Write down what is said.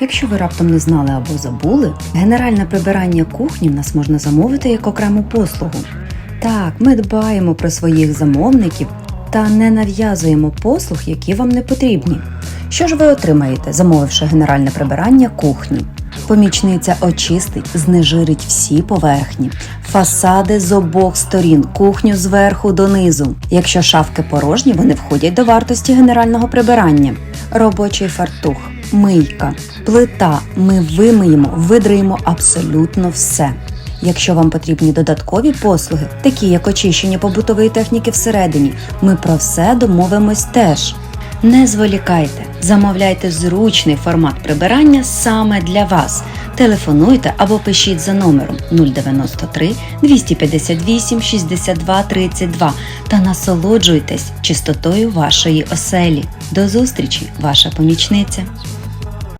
Якщо ви раптом не знали або забули, генеральне прибирання кухні в нас можна замовити як окрему послугу. Так, ми дбаємо про своїх замовників та не нав'язуємо послуг, які вам не потрібні. Що ж ви отримаєте, замовивши генеральне прибирання кухні? Помічниця очистить, знежирить всі поверхні, фасади з обох сторін, кухню зверху донизу. Якщо шафки порожні, вони входять до вартості генерального прибирання. Робочий фартух, мийка, плита. Ми вимиємо, видриємо абсолютно все. Якщо вам потрібні додаткові послуги, такі як очищення побутової техніки всередині, ми про все домовимось теж. Не зволікайте, замовляйте зручний формат прибирання саме для вас. Телефонуйте або пишіть за номером 093 258 62 32 та насолоджуйтесь чистотою вашої оселі. До зустрічі, ваша помічниця!